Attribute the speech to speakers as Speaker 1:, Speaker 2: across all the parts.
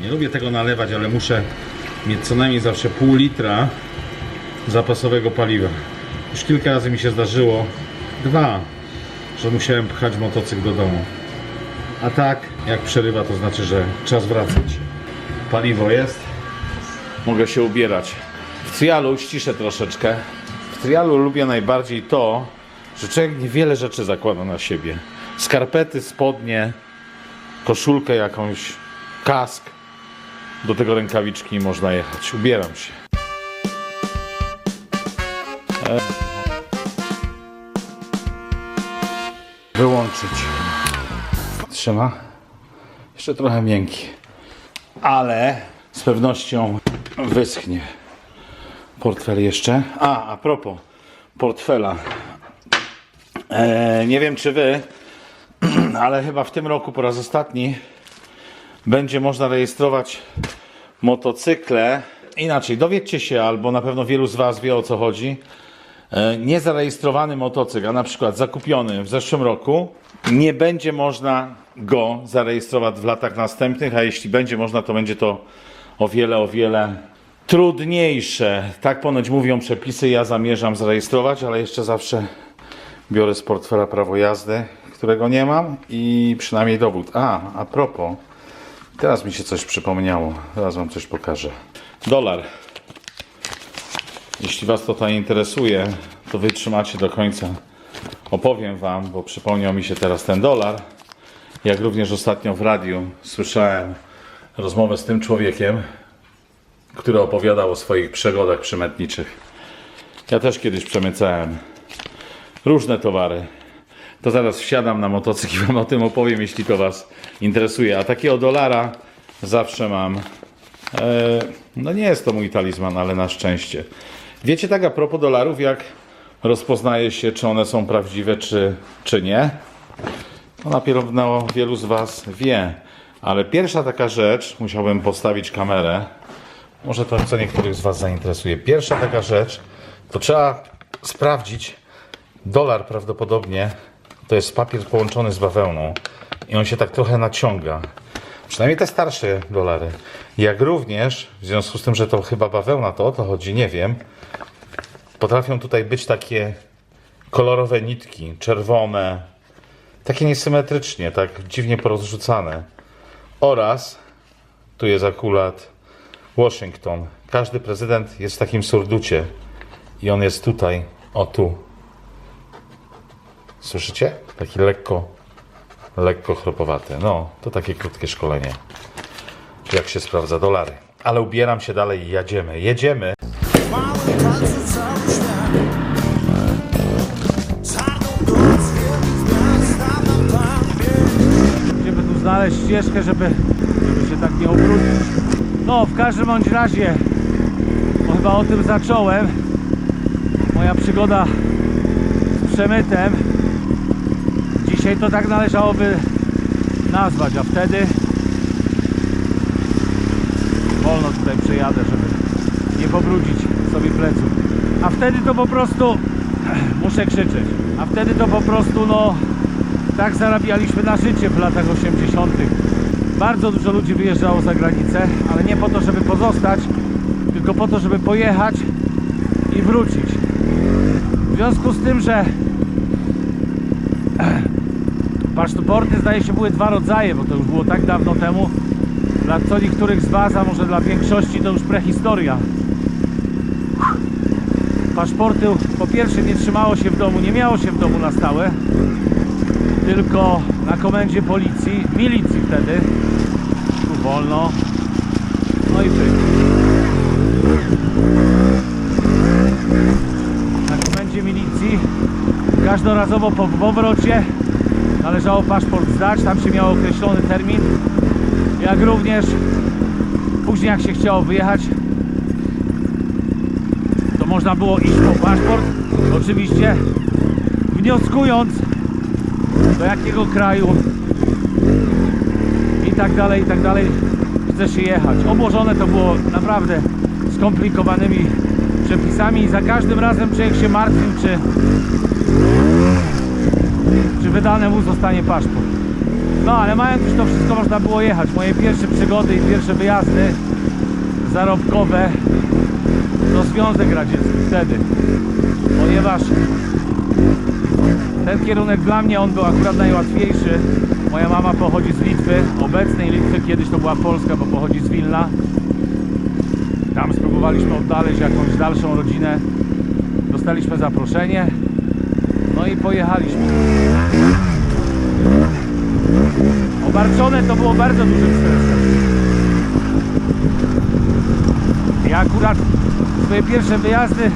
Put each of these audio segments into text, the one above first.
Speaker 1: Nie lubię tego nalewać, ale muszę mieć co najmniej zawsze pół litra zapasowego paliwa. Już kilka razy mi się zdarzyło, dwa, że musiałem pchać motocykl do domu. A tak, jak przerywa, to znaczy, że czas wracać. Paliwo jest. Mogę się ubierać. W trialu ściszę troszeczkę. W trialu lubię najbardziej to, że człowiek niewiele rzeczy zakłada na siebie. Skarpety, spodnie, koszulkę jakąś, kask. Do tego rękawiczki można jechać. Ubieram się. E. Wyłączyć. Trzyma. Jeszcze trochę miękki. Ale z pewnością wyschnie. Portfel jeszcze. A, a propos portfela. E, nie wiem czy wy, ale chyba w tym roku po raz ostatni będzie można rejestrować motocykle. Inaczej, dowiedzcie się, albo na pewno wielu z Was wie o co chodzi. E, Niezarejestrowany motocykl, a na przykład zakupiony w zeszłym roku, nie będzie można go zarejestrować w latach następnych, a jeśli będzie można, to będzie to o wiele, o wiele trudniejsze. Tak ponoć mówią przepisy. Ja zamierzam zarejestrować, ale jeszcze zawsze biorę z portfela prawo jazdy, którego nie mam i przynajmniej dowód. A, a propos, teraz mi się coś przypomniało. Zaraz Wam coś pokażę. Dolar. Jeśli Was to tutaj interesuje, to wytrzymacie do końca. Opowiem Wam, bo przypomniał mi się teraz ten dolar. Jak również ostatnio w radiu słyszałem rozmowę z tym człowiekiem, który opowiadał o swoich przygodach przemytniczych. Ja też kiedyś przemycałem różne towary. To zaraz wsiadam na motocykl i Wam o tym opowiem, jeśli to Was interesuje. A takiego dolara zawsze mam. E, no nie jest to mój talizman, ale na szczęście. Wiecie tak a propos dolarów, jak rozpoznaje się, czy one są prawdziwe, czy, czy nie? No na pewno wielu z Was wie. Ale pierwsza taka rzecz, musiałbym postawić kamerę. Może to co niektórych z Was zainteresuje. Pierwsza taka rzecz, to trzeba sprawdzić. Dolar prawdopodobnie to jest papier połączony z bawełną i on się tak trochę naciąga. Przynajmniej te starsze dolary. Jak również, w związku z tym, że to chyba bawełna, to o to chodzi, nie wiem, potrafią tutaj być takie kolorowe nitki, czerwone, takie niesymetrycznie, tak dziwnie porozrzucane. Oraz, tu jest akurat Washington. Każdy prezydent jest w takim surducie i on jest tutaj, o tu. Słyszycie? Taki lekko, lekko chropowaty. No, to takie krótkie szkolenie. Jak się sprawdza dolary. Ale ubieram się dalej i jedziemy. Jedziemy.
Speaker 2: By tu znaleźć ścieżkę, żeby, żeby się tak nie obrócić. No, w każdym bądź razie, chyba o tym zacząłem. Moja przygoda z przemytem. Dzisiaj to tak należałoby nazwać, a wtedy wolno tutaj przejadę, żeby nie pobrudzić sobie pleców. A wtedy to po prostu muszę krzyczeć. A wtedy to po prostu no tak zarabialiśmy na życie w latach 80. Bardzo dużo ludzi wyjeżdżało za granicę, ale nie po to, żeby pozostać, tylko po to, żeby pojechać i wrócić. W związku z tym, że paszporty zdaje się były dwa rodzaje, bo to już było tak dawno temu. Dla co niektórych z Was, a może dla większości to już prehistoria. Paszporty po pierwsze nie trzymało się w domu, nie miało się w domu na stałe, tylko na komendzie policji, milicji wtedy. Tu wolno. No i pyk. Na komendzie milicji każdorazowo po powrocie należało paszport zdać, tam się miał określony termin. Jak również później jak się chciało wyjechać, to można było iść po paszport, oczywiście wnioskując do jakiego kraju i tak dalej, i tak dalej chce się jechać. Obłożone to było naprawdę skomplikowanymi przepisami i za każdym razem człowiek się martwił, czy, czy wydane mu zostanie paszport.
Speaker 1: No ale mając już to wszystko można było jechać. Moje pierwsze przygody i pierwsze wyjazdy zarobkowe to Związek Radziecki wtedy. Ponieważ ten kierunek dla mnie on był akurat najłatwiejszy. Moja mama pochodzi z Litwy, obecnej Litwy, kiedyś to była Polska, bo pochodzi z Wilna. Tam spróbowaliśmy odnaleźć jakąś dalszą rodzinę. Dostaliśmy zaproszenie. No i pojechaliśmy. Obarczone to było bardzo dużym stresem. Ja akurat swoje pierwsze wyjazdy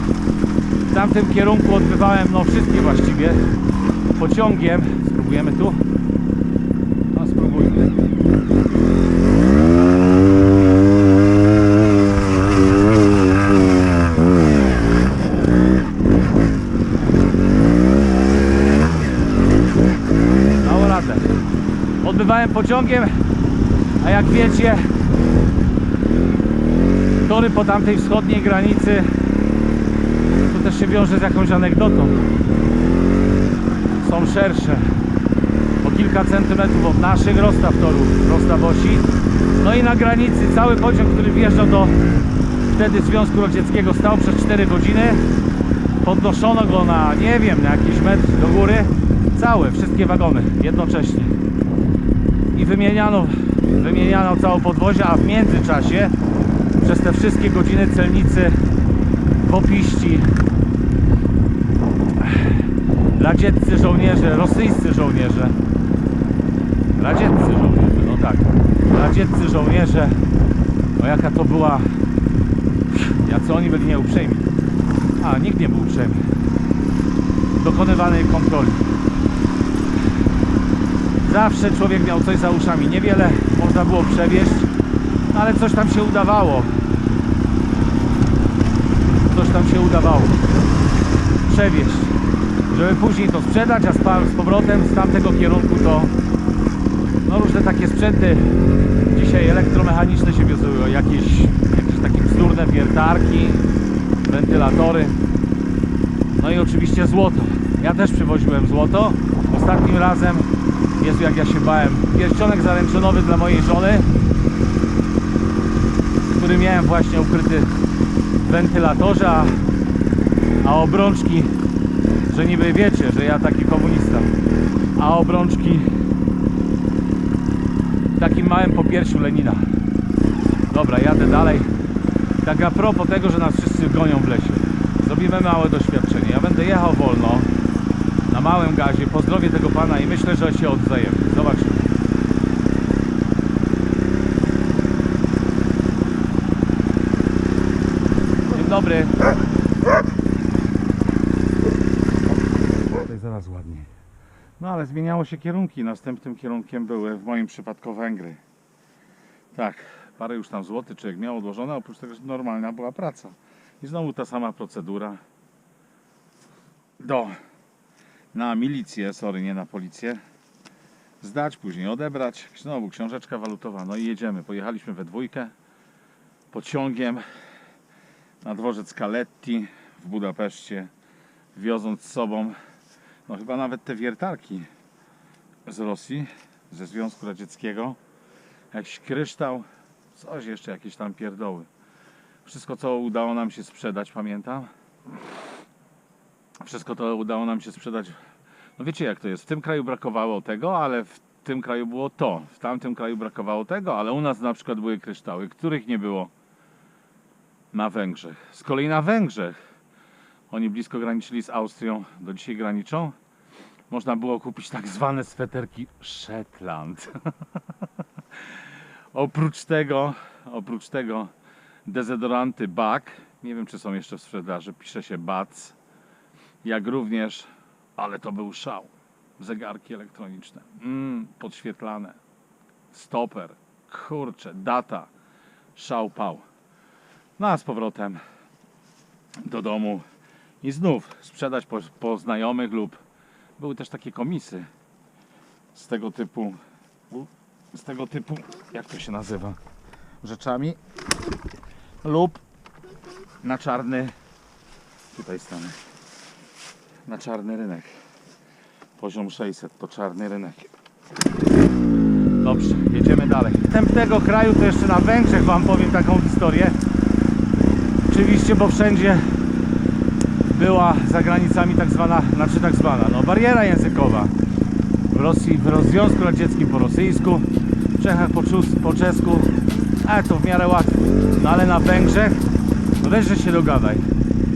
Speaker 1: w tamtym kierunku odbywałem, no wszystkie właściwie, pociągiem. Spróbujemy tu? No spróbujmy. Dało radę. Odbywałem pociągiem, a jak wiecie, tory po tamtej wschodniej granicy to też się wiąże z jakąś anegdotą. Są szersze. O kilka centymetrów od naszych rozstaw torów, rozstaw osi. No i na granicy cały pociąg, który wjeżdżał do wtedy Związku Radzieckiego stał przez 4 godziny. Podnoszono go na, nie wiem, na jakiś metr do góry. Całe, wszystkie wagony jednocześnie. I wymieniano, wymieniano całe podwozie, a w międzyczasie przez te wszystkie godziny celnicy popiści radzieccy żołnierze, rosyjscy żołnierze radzieccy żołnierze, no tak radzieccy żołnierze no jaka to była jacy oni byli nieuprzejmi. A nikt nie był uprzejmy. Dokonywanej kontroli zawsze człowiek miał coś za uszami. Niewiele można było przewieźć ale coś tam się udawało. Coś tam się udawało przewieźć. Żeby później to sprzedać, a z, powrotem z tamtego kierunku to no różne takie sprzęty. Dzisiaj elektromechaniczne się wiozły, jakieś, jakieś takie bzdurne wiertarki, wentylatory. No i oczywiście złoto. Ja też przywoziłem złoto. Ostatnim razem Jezu jak ja się bałem. Pierścionek zaręczynowy dla mojej żony który miałem właśnie ukryty w wentylatorze a, a obrączki że niby wiecie, że ja taki komunista. A obrączki w takim małym popiersiu Lenina. Dobra, jadę dalej. Tak a propos tego, że nas wszyscy gonią w lesie. Zrobimy małe doświadczenie. Ja będę jechał wolno na małym gazie, pozdrowię tego pana i myślę, że się odzajemy zobaczymy Dzień dobry Tutaj zaraz ładnie. No ale zmieniało się kierunki. Następnym kierunkiem były w moim przypadku Węgry. Tak, parę już tam złotyczek miał odłożone, oprócz tego, że normalna była praca. I znowu ta sama procedura. Do. Na milicję, sorry, nie na policję. Zdać, później odebrać. Znowu książeczka walutowa. No i jedziemy. Pojechaliśmy we dwójkę pociągiem na dworzec Kaletti w Budapeszcie, wioząc z sobą no chyba nawet te wiertarki z Rosji, ze Związku Radzieckiego, jakiś kryształ, coś jeszcze, jakieś tam pierdoły. Wszystko, co udało nam się sprzedać, pamiętam. Wszystko to udało nam się sprzedać. No wiecie, jak to jest. W tym kraju brakowało tego, ale w tym kraju było to. W tamtym kraju brakowało tego, ale u nas na przykład były kryształy, których nie było na Węgrzech. Z kolei na Węgrzech oni blisko graniczyli z Austrią, do dzisiaj graniczą. Można było kupić tak zwane sweterki Shetland. oprócz tego, oprócz tego dezodoranty BAK, nie wiem czy są jeszcze w sprzedaży, pisze się BAC, jak również, ale to był szał, zegarki elektroniczne, mm, podświetlane, stoper, kurczę, data, szał pał. No a z powrotem do domu i znów sprzedać po, po znajomych lub były też takie komisy z tego typu z tego typu jak to się nazywa rzeczami lub na czarny tutaj stanę na czarny rynek poziom 600 to czarny rynek Dobrze, jedziemy dalej. Następnego kraju to jeszcze na Węgrzech Wam powiem taką historię. Oczywiście, bo wszędzie była za granicami tak zwana, znaczy tak zwana, no bariera językowa. W Rosji, w Związku Radzieckim po rosyjsku, w Czechach po, po czesku, a to w miarę łatwo. No ale na Węgrzech, no weź, że się dogadaj.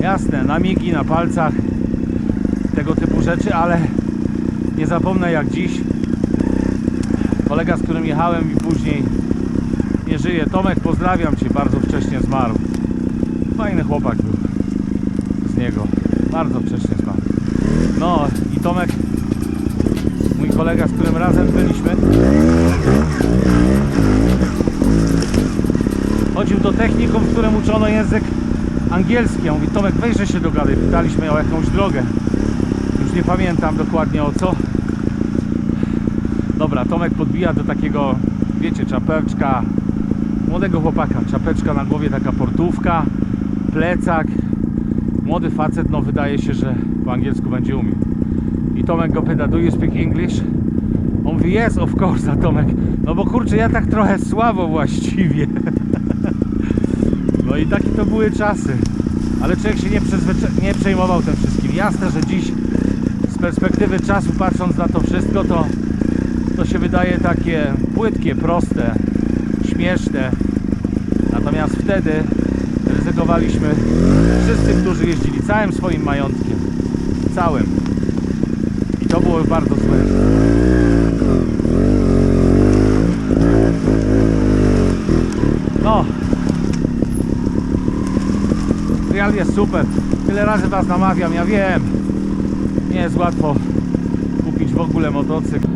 Speaker 1: Jasne, na migi, na palcach, tego typu rzeczy, ale nie zapomnę jak dziś kolega, z którym jechałem i później nie żyje. Tomek, pozdrawiam Cię, bardzo wcześnie zmarł. Fajny chłopak był z niego, bardzo wcześnie zmarł. No i Tomek, mój kolega, z którym razem byliśmy, chodził do technikum, w którym uczono język angielski. Ja mówię, Tomek, weź, że się dogadaj. Pytaliśmy o jakąś drogę. Już nie pamiętam dokładnie o co. Dobra, Tomek podbija do takiego, wiecie, czapeczka młodego chłopaka. Czapeczka na głowie, taka portówka, plecak. Młody facet, no wydaje się, że po angielsku będzie umiał. I Tomek go pyta, do you speak English? On mówi, yes, of course, a Tomek, no bo kurczę, ja tak trochę słabo właściwie. No i takie to były czasy. Ale człowiek się nie, nie przejmował tym wszystkim. Jasne, że dziś perspektywy czasu patrząc na to wszystko, to, to się wydaje takie płytkie, proste, śmieszne. Natomiast wtedy ryzykowaliśmy wszyscy, którzy jeździli całym swoim majątkiem. Całym. I to było bardzo złe. No. Real jest super. Tyle razy Was namawiam, ja wiem. Nie jest łatwo kupić w ogóle motocykl.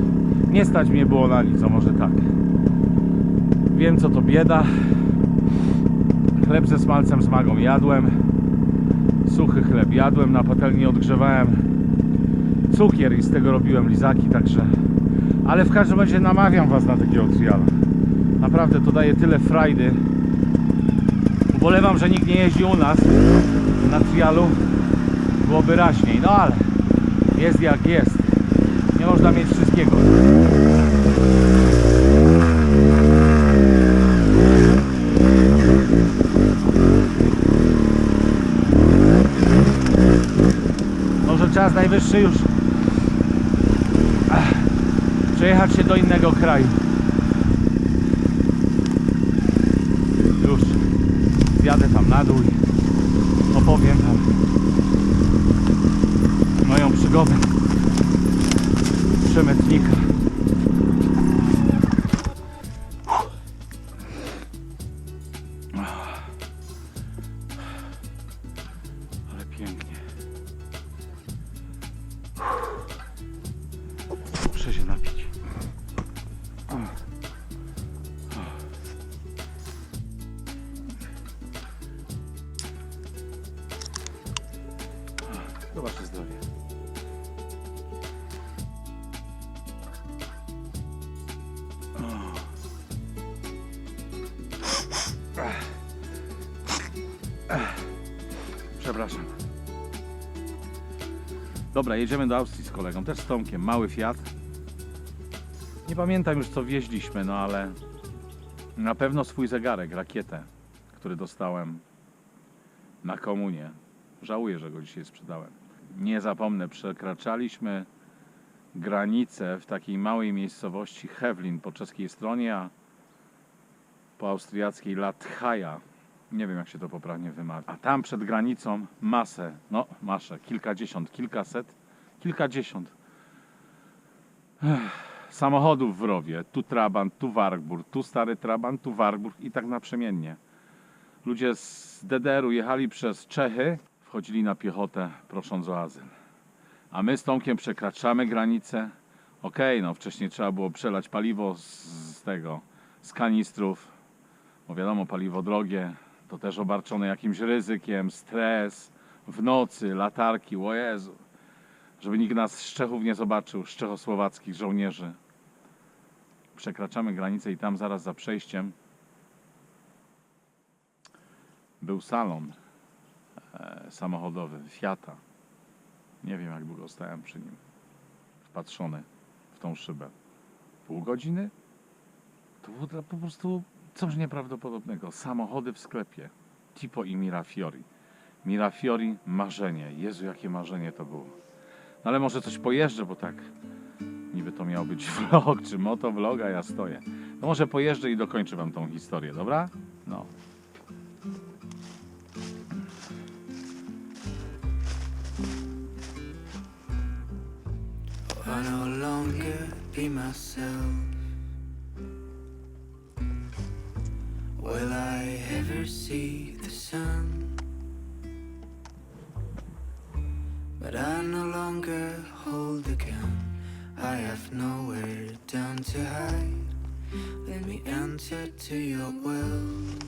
Speaker 1: Nie stać mnie było na nic, a może tak. Wiem co to bieda. Chleb ze smalcem z magą jadłem. Suchy chleb jadłem, na patelni odgrzewałem cukier i z tego robiłem lizaki, także... Ale w każdym razie namawiam Was na takiego triala. Naprawdę to daje tyle frajdy. Ubolewam, że nikt nie jeździ u nas na trialu. Byłoby raźniej, no ale jest jak jest. Nie można mieć wszystkiego. Może czas najwyższy już ach, przejechać się do innego kraju. Już zjadę tam na dół opowiem wam przygodę przemytnika. Ale pięknie. Wasze zdrowie. Dobra, jedziemy do Austrii z kolegą, też z Tomkiem. Mały Fiat. Nie pamiętam już co wieźliśmy, no ale na pewno swój zegarek, rakietę, który dostałem na komunie. Żałuję, że go dzisiaj sprzedałem. Nie zapomnę, przekraczaliśmy granicę w takiej małej miejscowości Hewlin po czeskiej stronie, a po austriackiej Latchaja. Nie wiem, jak się to poprawnie wymawia. A tam przed granicą masę, no masę, kilkadziesiąt, kilkaset, kilkadziesiąt Ech, samochodów w rowie. Tu Trabant, tu Warburg, tu stary Trabant, tu Warburg i tak naprzemiennie. Ludzie z DDR-u jechali przez Czechy, wchodzili na piechotę prosząc o azyl. A my z Tomkiem przekraczamy granicę. Okej, no wcześniej trzeba było przelać paliwo z, z tego, z kanistrów. Bo wiadomo, paliwo drogie, to też obarczone jakimś ryzykiem, stres, w nocy, latarki, o Jezu. Żeby nikt nas z Czechów nie zobaczył, z czechosłowackich żołnierzy. Przekraczamy granicę i tam zaraz za przejściem był salon e, samochodowy Fiata. Nie wiem jak długo stałem przy nim. Wpatrzony w tą szybę. Pół godziny? To było po prostu coś nieprawdopodobnego. Samochody w sklepie. Tipo i Mirafiori. Mirafiori, marzenie. Jezu, jakie marzenie to było. No ale może coś pojeżdżę, bo tak niby to miał być vlog czy motovlog, a ja stoję. No może pojeżdżę i dokończę wam tą historię, dobra? No.
Speaker 3: I no longer be myself. Will I ever see the sun? But I no longer hold the gun. I have nowhere down to hide. Let me enter to your world.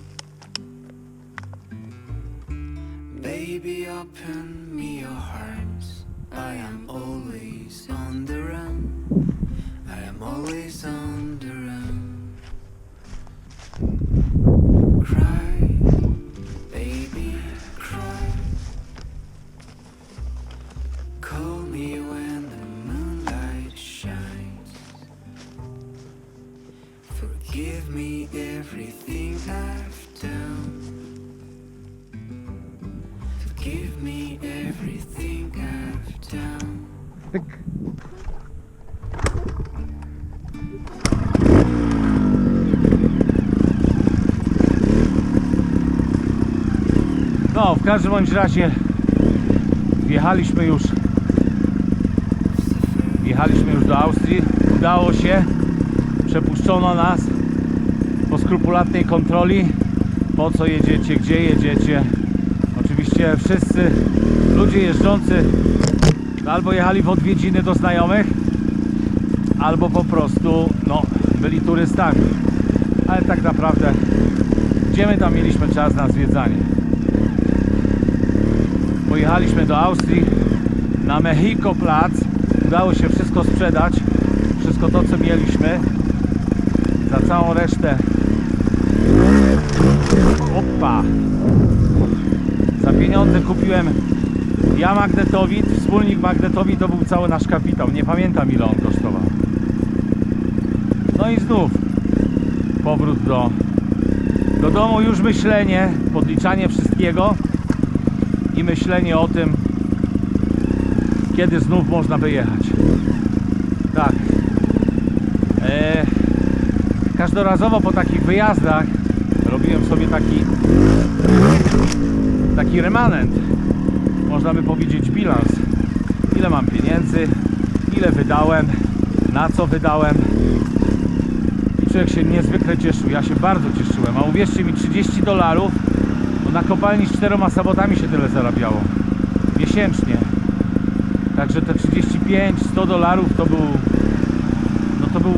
Speaker 3: Baby, open me your heart. I am always on the run. I am always on the run.
Speaker 1: W każdym bądź razie wjechaliśmy już wjechaliśmy już do Austrii. Udało się. Przepuszczono nas po skrupulatnej kontroli. Po co jedziecie, gdzie jedziecie. Oczywiście wszyscy ludzie jeżdżący albo jechali w odwiedziny do znajomych, albo po prostu no, byli turystami. Ale tak naprawdę gdzie my tam mieliśmy czas na zwiedzanie? Pojechaliśmy do Austrii na Mexico Plac. Udało się wszystko sprzedać. Wszystko to, co mieliśmy. Za całą resztę. Opa! Za pieniądze kupiłem ja magnetowid, wspólnik magnetowid to był cały nasz kapitał. Nie pamiętam ile on kosztował. No i znów powrót do, do domu, już myślenie, podliczanie wszystkiego i myślenie o tym, kiedy znów można wyjechać. Tak. E, każdorazowo po takich wyjazdach robiłem sobie taki taki remanent. Można by powiedzieć bilans. Ile mam pieniędzy, ile wydałem, na co wydałem. I człowiek się niezwykle cieszył. Ja się bardzo cieszyłem. A uwierzcie mi, 30 dolarów kopalni z czteroma sabotami się tyle zarabiało. Miesięcznie. Także te 35-100 dolarów to był. No to był.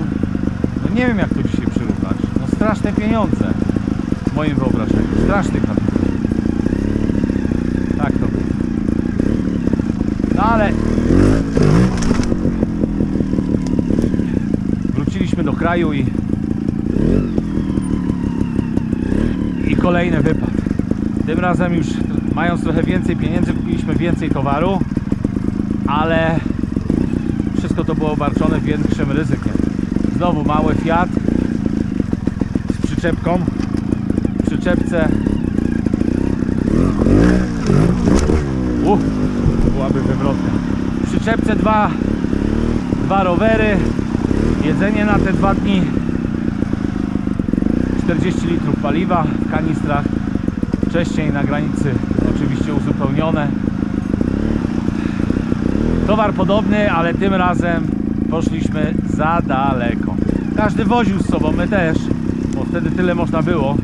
Speaker 1: No nie wiem jak to dzisiaj przyrównać. No straszne pieniądze w moim wyobrażeniu. Straszny kapitał. Tak to było. No ale wróciliśmy do kraju i i kolejny wypad. Tym razem już mając trochę więcej pieniędzy kupiliśmy więcej towaru, ale wszystko to było obarczone większym ryzykiem. Znowu mały Fiat z przyczepką. W przyczepce Uff, byłaby wywrotka. W przyczepce dwa, dwa rowery, jedzenie na te dwa dni, 40 litrów paliwa w kanistrach, wcześniej na granicy oczywiście uzupełnione. Towar podobny, ale tym razem poszliśmy za daleko. Każdy woził z sobą, my też, bo wtedy tyle można było.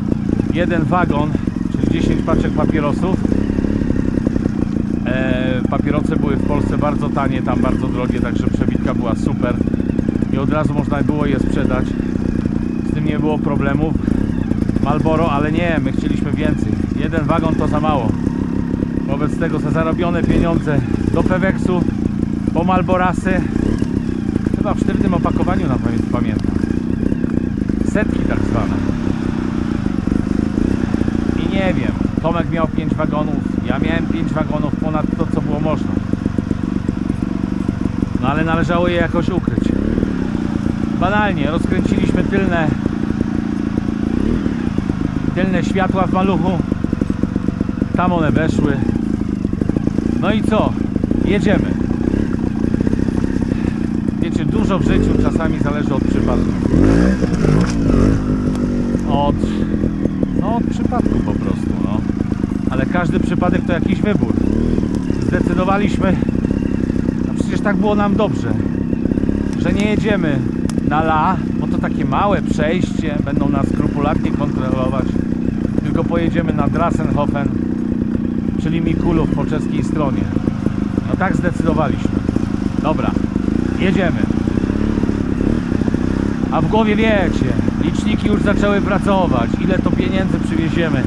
Speaker 1: Jeden wagon, czyli 10 paczek papierosów. E, papieroce były w Polsce bardzo tanie, tam bardzo drogie, także przebitka była super i od razu można było je sprzedać. Z tym nie było problemów. Malboro, ale nie, my chcieliśmy więcej. Jeden wagon to za mało. Wobec tego za zarobione pieniądze do Peweksu, po Malborasy, chyba w sztywnym opakowaniu na pamię- pamiętam. Setki tak zwane. I nie wiem, Tomek miał 5 wagonów, ja miałem 5 wagonów ponad to, co było można. No ale należało je jakoś ukryć. Banalnie, rozkręciliśmy tylne tylne światła w maluchu. Tam one weszły. No i co? Jedziemy. Wiecie, dużo w życiu czasami zależy od przypadku. Od, no, od przypadku po prostu, no. Ale każdy przypadek to jakiś wybór. Zdecydowaliśmy, no przecież tak było nam dobrze, że nie jedziemy na La, bo to takie małe przejście, będą nas skrupulatnie kontrolować, tylko pojedziemy na Drassenhofen, czyli Mikulów po czeskiej stronie. No tak zdecydowaliśmy. Dobra, jedziemy. A w głowie wiecie, liczniki już zaczęły pracować. Ile to pieniędzy przywieziemy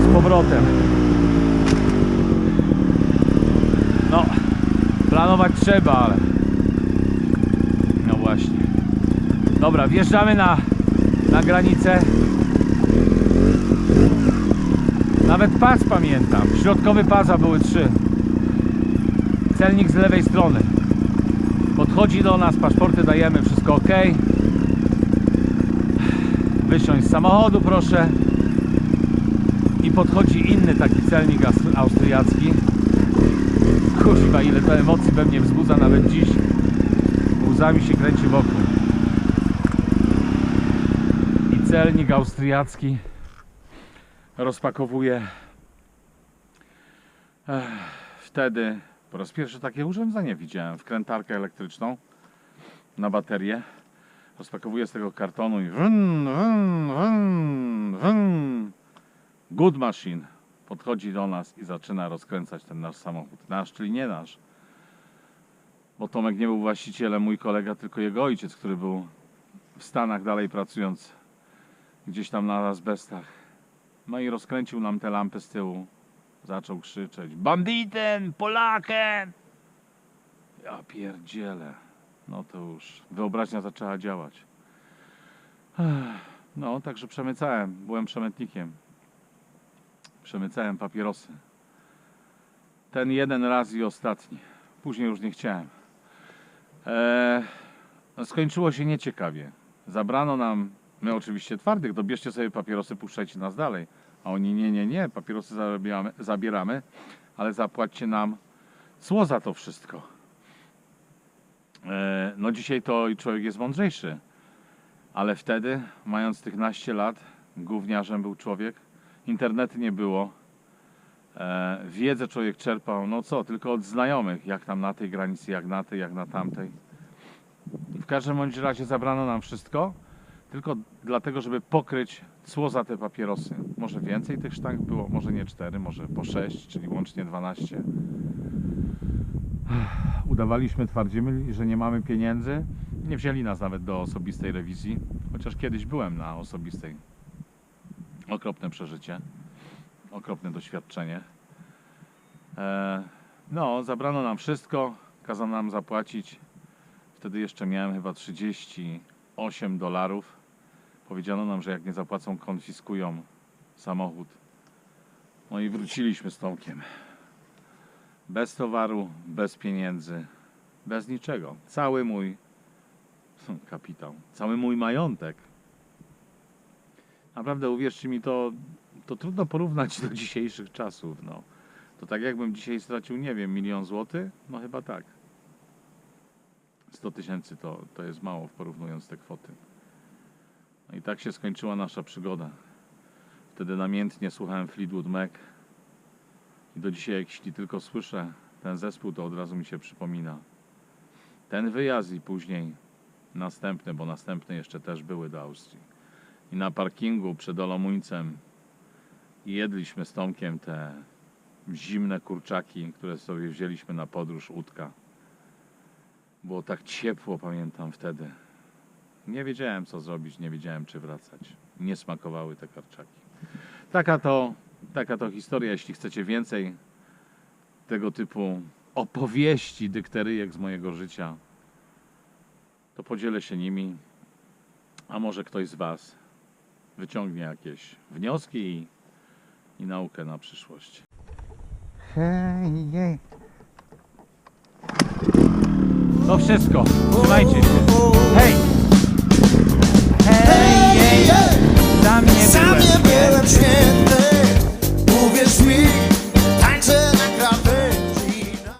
Speaker 1: z powrotem. No, planować trzeba, ale. No właśnie. Dobra, wjeżdżamy na, na granicę. Nawet pas pamiętam. Środkowy pasa były trzy. Celnik z lewej strony. Podchodzi do nas, paszporty dajemy, wszystko ok. Wysiąść z samochodu, proszę. I podchodzi inny taki celnik aus- austriacki. Kurwa, ile to emocji we mnie wzbudza nawet dziś. Łzami się kręci wokół. I celnik austriacki rozpakowuje Ech, wtedy po raz pierwszy takie urządzenie widziałem, wkrętarkę elektryczną na baterię. Rozpakowuje z tego kartonu i wrn, wrn, wrn. Good machine podchodzi do nas i zaczyna rozkręcać ten nasz samochód. Nasz, czyli nie nasz. Bo Tomek nie był właścicielem, mój kolega, tylko jego ojciec, który był w Stanach dalej pracując gdzieś tam na azbestach. No i rozkręcił nam te lampy z tyłu. Zaczął krzyczeć Banditem! Polakiem! Ja pierdzielę. No to już wyobraźnia zaczęła działać. No, także przemycałem. Byłem przemytnikiem. Przemycałem papierosy. Ten jeden raz i ostatni. Później już nie chciałem. Eee, skończyło się nieciekawie. Zabrano nam, my oczywiście twardych, dobierzcie sobie papierosy, puszczajcie nas dalej. A oni nie, nie, nie, papierosy zabieramy, zabieramy ale zapłaćcie nam cło za to wszystko. E, No dzisiaj to człowiek jest mądrzejszy, ale wtedy, mając tych naście lat, gówniarzem był człowiek, internetu nie było, e, wiedzę człowiek czerpał, no co, tylko od znajomych, jak tam na tej granicy, jak na tej, jak na tamtej. W każdym bądź razie zabrano nam wszystko, tylko dlatego, żeby pokryć cło za te papierosy. Może więcej tych sztank było, może nie 4, może po 6, czyli łącznie 12. Udawaliśmy, twardzimy, że nie mamy pieniędzy. Nie wzięli nas nawet do osobistej rewizji, chociaż kiedyś byłem na osobistej. Okropne przeżycie, okropne doświadczenie. E, no, zabrano nam wszystko, kazano nam zapłacić. Wtedy jeszcze miałem chyba 38 dolarów. Powiedziano nam, że jak nie zapłacą, konfiskują samochód. No i wróciliśmy z Tomkiem. Bez towaru, bez pieniędzy, bez niczego. Cały mój kapitał, cały mój majątek. Naprawdę uwierzcie mi, to, to trudno porównać do dzisiejszych czasów. No. To tak jakbym dzisiaj stracił, nie wiem, milion złotych? No chyba tak. 100 tysięcy to, to jest mało porównując te kwoty. I tak się skończyła nasza przygoda. Wtedy namiętnie słuchałem Fleetwood Mac. I do dzisiaj, jeśli tylko słyszę ten zespół, to od razu mi się przypomina. Ten wyjazd i później następny, bo następne jeszcze też były do Austrii. I na parkingu przed Olomuńcem jedliśmy z Tomkiem te zimne kurczaki, które sobie wzięliśmy na podróż łódka. Było tak ciepło, pamiętam wtedy. Nie wiedziałem co zrobić, nie wiedziałem czy wracać. Nie smakowały te karczaki. Taka to, taka to historia. Jeśli chcecie więcej tego typu opowieści, dykteryjek z mojego życia, to podzielę się nimi. A może ktoś z Was wyciągnie jakieś wnioski i, i naukę na przyszłość.
Speaker 4: Hej, jej.
Speaker 1: To wszystko. Trzymajcie się. Hej! Sam nie byłem, nie byłem święty